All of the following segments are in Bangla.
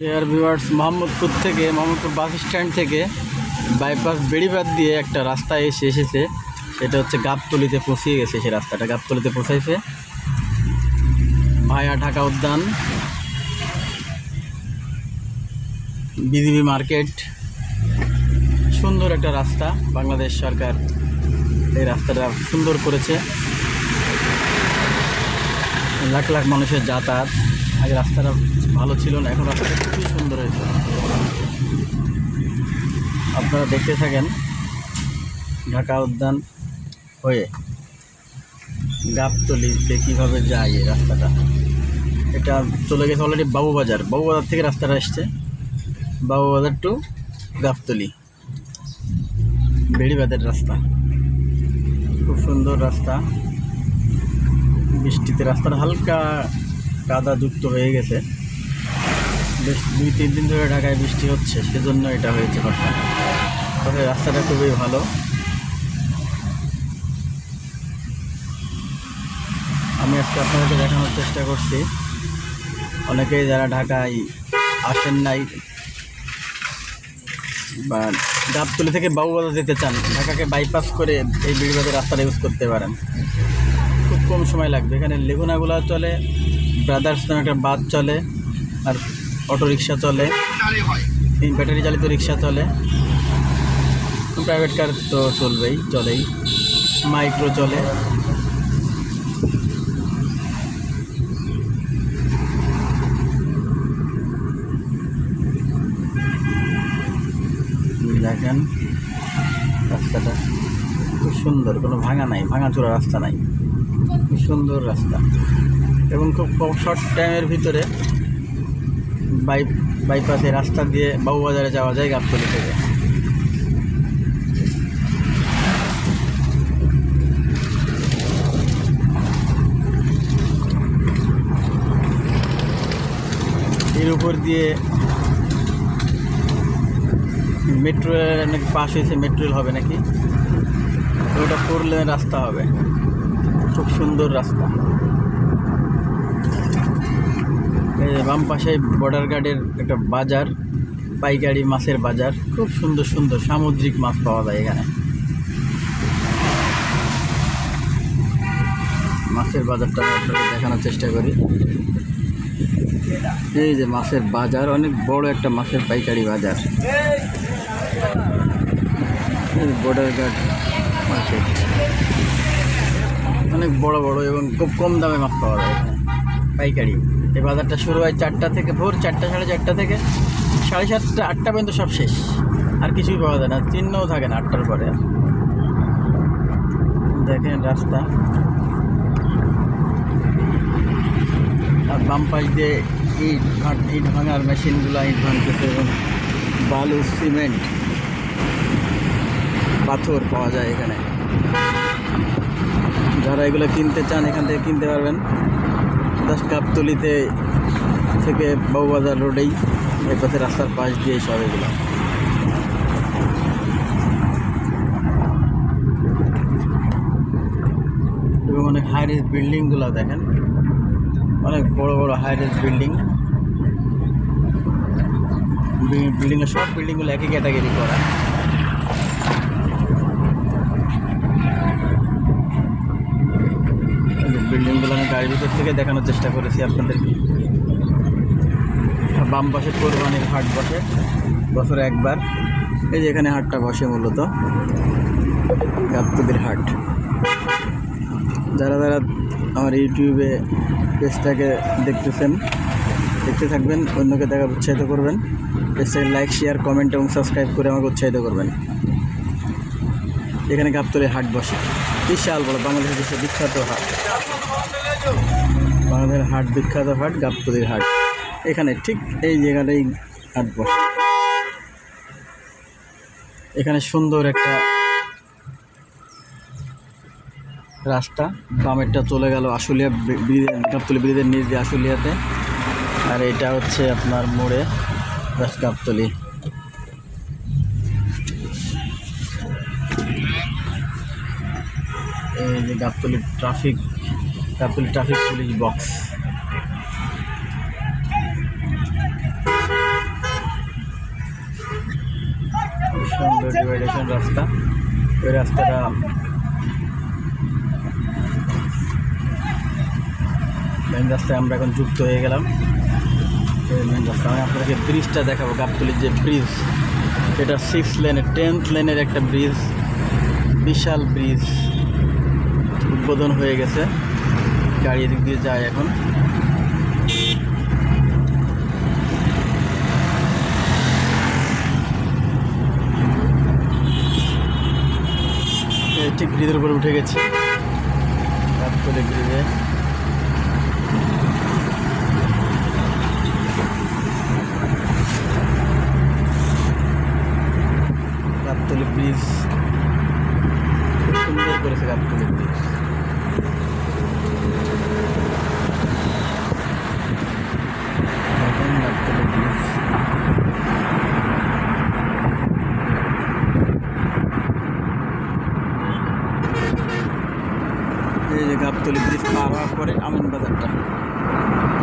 এয়ার ভিউয়ার্স মোহাম্মদপুর থেকে মোহাম্মদপুর বাস স্ট্যান্ড থেকে বাইপাস বেড়িবাদ দিয়ে একটা রাস্তা এসে এসেছে। সেটা হচ্ছে গাবতলিতে পৌঁছিয়ে গেছে সেই রাস্তাটা। গাবতলিতে পৌঁছাইছে। Via Dhaka Udyan. BGB market. সুন্দর একটা রাস্তা। বাংলাদেশ সরকার এই রাস্তাটা সুন্দর করেছে। লাখ লাখ মানুষের যাতায়াত। আগে রাস্তাটা ভালো ছিল না, এখন রাস্তাটা খুবই সুন্দর হয়েছে। আপনারা দেখতে থাকেন ঢাকা উদ্যান হয়ে গাবতলিতে কীভাবে যায় এই রাস্তাটা। এটা চলে গেছে অলরেডি বাবুবাজার। বাবুবাজার থেকে রাস্তাটা এসছে। বাবুবাজার টু গাবতলি। বেড়িবাদের রাস্তা। খুব সুন্দর রাস্তা। বৃষ্টিতে রাস্তাটা হালকা কাদা যুক্ত হয়ে গেছে। বেশ দুই, তিন দিন ধরে ঢাকায় বৃষ্টি হচ্ছে, সেজন্য এটা হয়েছে হঠাৎ তবে রাস্তাটা খুবই ভালো। আমি আজকে আপনাদেরকে দেখানোর চেষ্টা করছি। অনেকেই যারা ঢাকায় আসেন নাই বা গাবতলি থেকে বাবুবাজার যেতে চান, ঢাকাকে বাইপাস করে এই বিড়িবাদের রাস্তাটা ইউজ করতে পারেন। খুব কম সময় লাগবে। এখানে লেগুনাগুলো চলে ব্রাদার্স নামে একটা বাস চলে আর অটো রিক্সা চলে ব্যাটারি চালিত রিক্সা চলে। প্রাইভেট কার তো চলবেই, চলেই। মাইক্রো চলে। দেখেন, রাস্তাটা খুব সুন্দর, কোনো ভাঙা নাই, ভাঙাচোরা রাস্তা নাই। খুব সুন্দর রাস্তা। এবং খুব শর্ট টাইমের ভিতরে বাই বাইপাসে রাস্তা দিয়ে বাবুবাজারে যাওয়া যায় গাবতলি থেকে। এর উপর দিয়ে মেট্রো নাকি পাশ হয়েছে মেট্রো রেল হবে নাকি? ওটা ফোর রাস্তা হবে। খুব সুন্দর রাস্তা। বাম পাশে বর্ডার গার্ডের একটা বাজার, পাইকারি মাছের বাজার। খুব সুন্দর সুন্দর সামুদ্রিক মাছ পাওয়া যায় এখানে। মাছের বাজারটা আপনাকে দেখানোর চেষ্টা করি। এই যে মাছের বাজার, অনেক বড় একটা মাছের পাইকারি বাজার। বর্ডার গার্ড মার্কেট অনেক বড় বড় এবং খুব কম দামে মাছ পাওয়া যায় পাইকারি। এই বাজারটা শুরু হয় চারটা থেকে, ভোর চারটা সাড়ে চারটা থেকে। সাড়ে সাতটা, আটটা পর্যন্ত সব শেষ। আর কিছুই পাওয়া যায় না, চিহ্নও থাকে না আটটার পরে। আর। দেখেন রাস্তা। আর বাম পাশ দিয়ে ইট ইট ভাঙার মেশিনগুলো ইট ভাঙতেছে এবং বালু, সিমেন্ট, পাথর পাওয়া যায় এখানে। যারা এগুলো কিনতে চান, এখান থেকে কিনতে পারবেন। জাস্ট গাবতলিতে থেকে বাবুবাজার রোডেই এই পথে রাস্তার পাশ দিয়ে সব এগুলো এবং অনেক হাই রিস বিল্ডিংগুলো দেখেন। অনেক বড় বড় হাই রিস বিল্ডিং বিল্ডিংয়ের সব বিল্ডিংগুলো একই ক্যাটাগরি করা বিল্ডিংগুলো আমি গাড়ির ভিতর থেকে দেখানোর চেষ্টা করেছি আপনাদেরকে। বাম পাশে কোরবানির হাট বসে, বছরে একবার। এই যে এখানে হাটটা বসে মূলত। গাবতলির হাট। যারা যারা আমার ইউটিউবে পেজটাকে দেখতেছেন, দেখতে থাকবেন, অন্যকে দেখার উৎসাহিত করবেন। পেজটাকে লাইক শেয়ার কমেন্ট এবং সাবস্ক্রাইব করে আমাকে উৎসাহিত করবেন। এখানে গাবতলির হাট বসে। বিশাল বড় বাংলাদেশের দেশে বিখ্যাত হাট। বাংলাদেশের হাট বিখ্যাত হাট, গাবতলির হাট। এখানে ঠিক এই জায়গাটাই হাট বসে। এখানে সুন্দর একটা রাস্তা। বামেরটা চলে গেল আশুলিয়া গাবতলি ব্রিজের নিচ দিয়ে আশুলিয়াতে। আর এটা হচ্ছে আপনার মোড়ে গাবতলি। এই যে Gabtoli traffic Gabtoli traffic police box সুন্দর ডিভাইডেশন রাস্তা। ওই রাস্তাটা মেন রাস্তায় আমরা এখন যুক্ত হয়ে গেলাম। মেন রাস্তা। আমি আপনাকে ব্রিজটা দেখাবো, গাবতলির যে ব্রিজ এটা সিক্স লেনের টেন্থ লেনের একটা ব্রিজ বিশাল ব্রিজ উদ্বোধন হয়ে গেছে। গাড়ি এদিক দিয়ে যায় এখন। ঠিক ব্রিজের উপরে উঠে গেছে। ব্রিজে। ব্রিজ। করেছে গাবতলি ব্রিজ এই যে গাবতলি ব্রিজ পার হওয়ার পরে আমিন বাজারটা।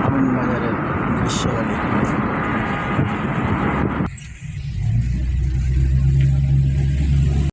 আমিন বাজারের দৃশ্য